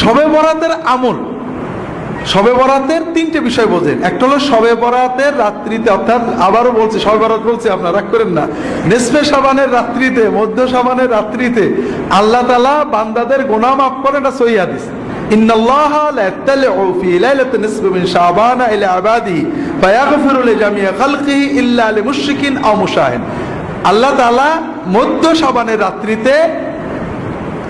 সবে বরাতের আমল। সবে বরাতের তিনটে বিষয় বোঝেন। একটা হলো সবে বরাতের রাত্রিতে, অর্থাৎ আবারও বলছি, সবে বরাত বলছি আপনারা, রাগ করেন না। নেসপে সাবানের রাত্রিতে, মধ্য সাবানের রাত্রিতে আল্লাহ তালা বান্দাদের গোনা মাফ করে না সহি হাদিস। আল্লাহ মধ্য সাবানের রাত্রিতে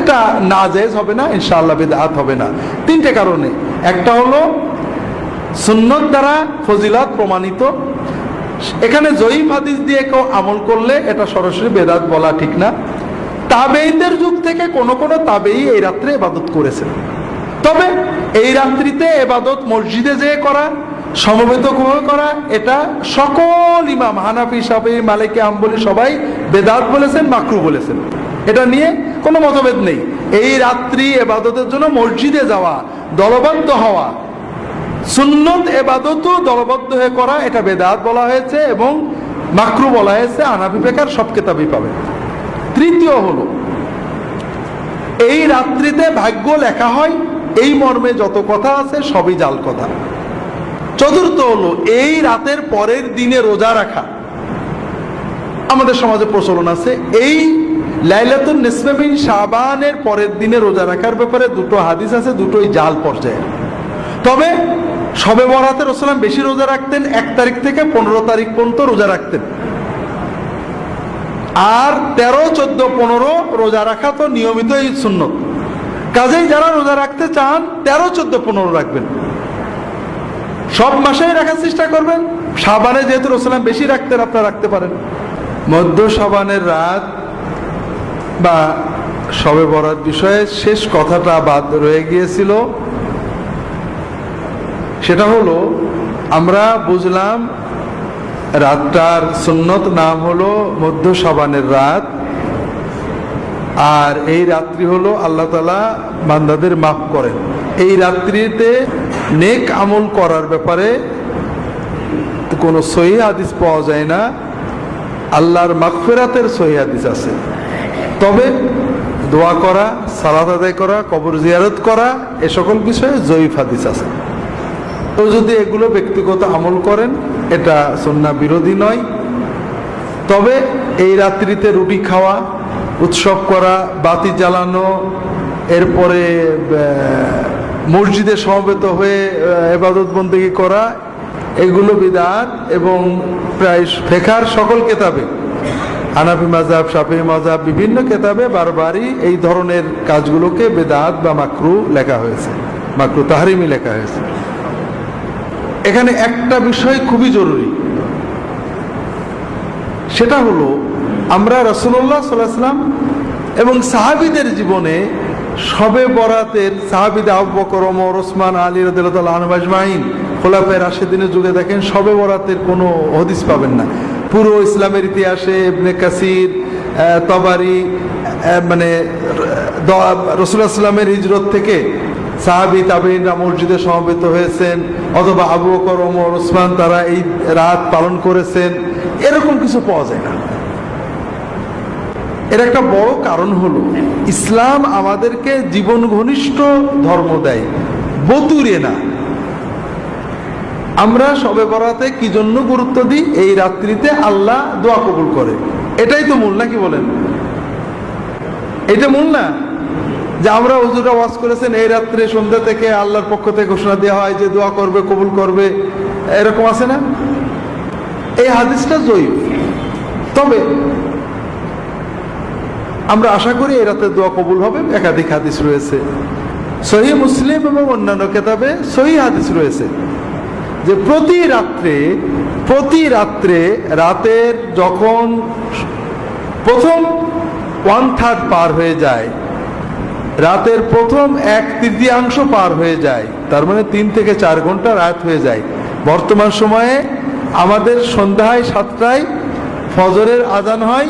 এটা না জায়েজ হবে না, ইনশাআল্লাহ বেদাত হবে না। তিনটে কারণে। একটা হলো, সুন্নত দ্বারা ফজিলত প্রমাণিত। এখানে জয়ীফ হাদিস দিয়ে কেউ আমল করলে এটা সরাসরি বেদাত বলা ঠিক না। তাবেইদের যুগ থেকে কোন কোন তাবেই এই রাত্রে এবাদত করেছেন তবে এই রাত্রিতে এবাদত মসজিদে যেয়ে করা, সমবেত করে, এটা সকল ইমাম হানাফি সাফি মালিকে আম্বলি সবাই বেদাত বলেছেন, মাকরু বলেছেন। এটা নিয়ে কোনো মতভেদ নেই। এই রাত্রি এবাদতের জন্য মসজিদে যাওয়া, দলবদ্ধ হওয়া, সুন্নত এবাদতও দলবদ্ধ হয়ে করা, এটা বেদাত বলা হয়েছে এবং মাকরু বলা হয়েছে আনাবি বেকার সব কেতাবই পাবে। তৃতীয় হলো, এই রাত্রিতে ভাগ্য লেখা হয়, এই মর্মে যত কথা আছে সবই জাল কথা। চতুর্থ হলো, এই রাতের পরের দিনে রোজা রাখা। আমাদের সমাজে প্রচলন আছে, এই লাইলাতুল নিসবেবিন শাবানের পরের দিনে রোজা রাখার ব্যাপারে দুটো হাদিস আছে, দুটোই জাল পর্যায়ে তবে সবে বরাতে রসলাম বেশি রোজা রাখতেন, এক তারিখ থেকে পনেরো তারিখ পর্যন্ত রোজা রাখতেন। আর তেরো, চোদ্দ, পনেরো রোজা রাখা তো নিয়মিত এই সুন্নত। কাজেই যারা রোজা রাখতে চান, তেরো, চোদ্দ, পনেরো রাখবেন। সব মাসেই রাখার চেষ্টা করবেন। সাবানে যেহেতু রসলাম বেশি রাখতেন, আপনারা রাখতে পারেন। মধ্য সাবানের রাত বা সবে বরাত বিষয়ে শেষ কথাটা বাদ রয়ে গিয়েছিল। সেটা হলো, আমরা বুঝলাম রাতটার সুন্নত নাম হলো মধ্য সাবানের রাত, আর এই রাত্রি হলো আল্লাহ তালা বান্দাদের মাফ করেন। এই রাত্রিতে নেক আমল করার ব্যাপারে কোনো সহি হাদিস পাওয়া যায় না। আল্লাহর মাগফিরাতের সহি হাদিস আছে। তবে দোয়া করা সালাদ আদায় করা, কবর জিয়ারত করা, এ সকল বিষয়ে জয়ীফ হাদিস আছে। তো যদি এগুলো ব্যক্তিগত আমল করেন, এটা সন্না বিরোধী নয়। তবে এই রাত্রিতে রুটি খাওয়া, উৎসব করা, বাতি জ্বালানো, এরপরে মসজিদে সমবেত হয়ে এবাদত বন্দী করা, এগুলো বিদাত এবং প্রায় ফেখার সকল কেতাবে হানাফি মাজাব সাফি মাজাব বিভিন্ন কেতাবে বারবারই এই ধরনের কাজগুলোকে বেদাত বা মাকরু লেখা হয়েছে। মাকরু তাহারিমি লেখা হয়েছে। এখানে একটা বিষয় খুবই জরুরি। সেটা হলো, আমরা রসুল্লাহ সাল্লাম এবং সাহাবিদের জীবনে সবে বরাতের সাহাবিদে আবু বকর, ওমর, ওসমান, আলী রদুল্লাহ আনবাজমাইন খোলাফের রাশেদিনের যুগে দেখেন সবে বরাতের কোনো হদিস পাবেন না। পুরো ইসলামের ইতিহাসে ইবনে কাসির তবারি মানে রসুল্লাহ সাল্লামের হিজরত থেকে সাহাবি তাবিনরা মসজিদে সমবেত হয়েছেন অথবা আবু বকর, ওমর, ওসমান, তারা এই রাত পালন করেছেন। এরকম কিছু পাওয়া যায় না। এর একটা বড় কারণ হলো, ইসলাম আমাদেরকে জীবন ঘনিষ্ঠ ধর্ম দেয়, বতুরে না। আমরা সবে বরাতে কি জন্য গুরুত্ব দিই? এই রাত্রিতে আল্লাহ দোয়া কবুল করে। এটাই তো মূল, নাকি বলেন? এটা মূল না? যে আমরা হুজুরা ওয়াজ করেছেন, এই রাত্রে সন্ধ্যা থেকে আল্লাহর পক্ষ থেকে ঘোষণা দেওয়া হয় যে দোয়া করবে, কবুল করবে। এরকম আছে না? এই হাদিসটা জয়ীফ। তবে আমরা আশা করি এই রাতে দোয়া কবুল হবে। একাধিক হাদিস রয়েছে। সহি মুসলিম এবং অন্যান্য কেতাবে সহি হাদিস রয়েছে। যে প্রতি রাত্রে প্রতি রাত্রে রাতের যখন প্রথম ওয়ান থার্ড পার হয়ে যায়, রাতের প্রথম এক তৃতীয়াংশ পার হয়ে যায়, তার মানে তিন থেকে চার ঘণ্টা রাত হয়ে যায়। বর্তমান সময়ে আমাদের সন্ধ্যায় সাতটায় ফজরের আজান হয়,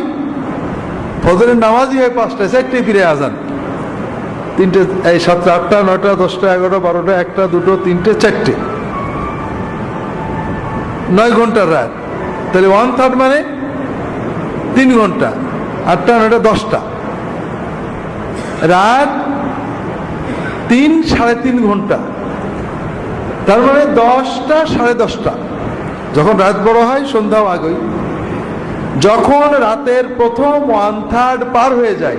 ফজরের নামাজই হয় পাঁচটায় চারটে ফিরে আজান। তিনটে, এই সাতটা আটটা, নয়টা, দশটা, এগারোটা, বারোটা, একটা, দুটো, তিনটে, চারটে। নয় ঘণ্টার রাত। তাহলে ওয়ান থার্ড মানে তিন ঘণ্টা আটটা নয়টা দশটা। রাত তিন, সাড়ে তিন ঘণ্টা। তার মানে দশটা, সাড়ে দশটা। যখন রাত বড় হয়, সন্ধ্যাও আগই। যখন রাতের প্রথম ওয়ান থার্ড পার হয়ে যায়,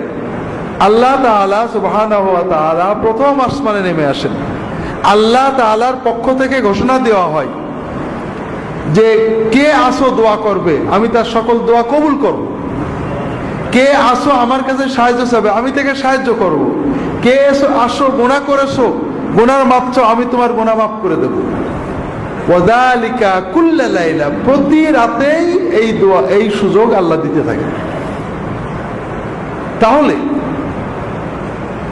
আল্লাহ ওয়া তাআলা প্রথম আসমানে নেমে আসেন। আল্লাহ তাআলার পক্ষ থেকে ঘোষণা দেওয়া হয় যে কে আসো দোয়া করবে, আমি তার সকল দোয়া কবুল করব। কে আসো আমার কাছে সাহায্য চাবে আমি তাকে সাহায্য করব। কে এসো, আসো, গোনা করেছ, গোনার মাপ চাও, আমি তোমার গোনা মাফ করে দেবো। কুল্লা লাইলা, প্রতি রাতেই এই দোয়া, এই সুযোগ আল্লাহ দিতে থাকে। তাহলে,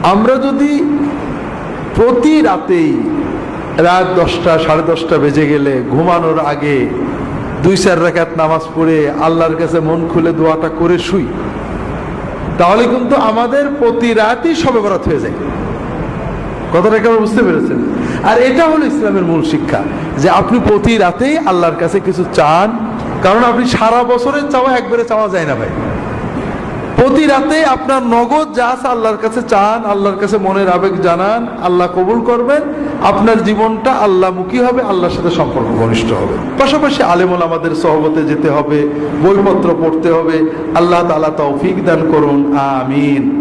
আমরা যদি প্রতি রাতেই রাত দশটা, সাড়ে দশটা বেজে গেলে ঘুমানোর আগে দুই, চার রেখাত নামাজ পড়ে আল্লাহর কাছে মন খুলে দোয়াটা করে শুই। তাহলে কিন্তু আমাদের প্রতি রাতই সবে বরাত হয়ে যায়। কথাটা কেমন বুঝতে পেরেছেন? আর এটা হলো ইসলামের মূল শিক্ষা, যে আপনি প্রতি রাতেই আল্লাহর কাছে কিছু চান, কারণ আপনি সারা বছরের চাওয়া একবারে চাওয়া যায় না ভাই। প্রতি রাতে আপনার নগদ যা আল্লাহর কাছে চান, আল্লাহর কাছে মনের আবেগ জানান, আল্লাহ কবুল করবেন। আপনার জীবনটা আল্লাহ মুখী হবে, আল্লাহর সাথে সম্পর্ক ঘনিষ্ঠ হবে। পাশাপাশি আলেমুল আমাদের সহবতে যেতে হবে, বইপত্র পড়তে হবে। আল্লাহ তালা তৌফিক দান করুন, আমিন।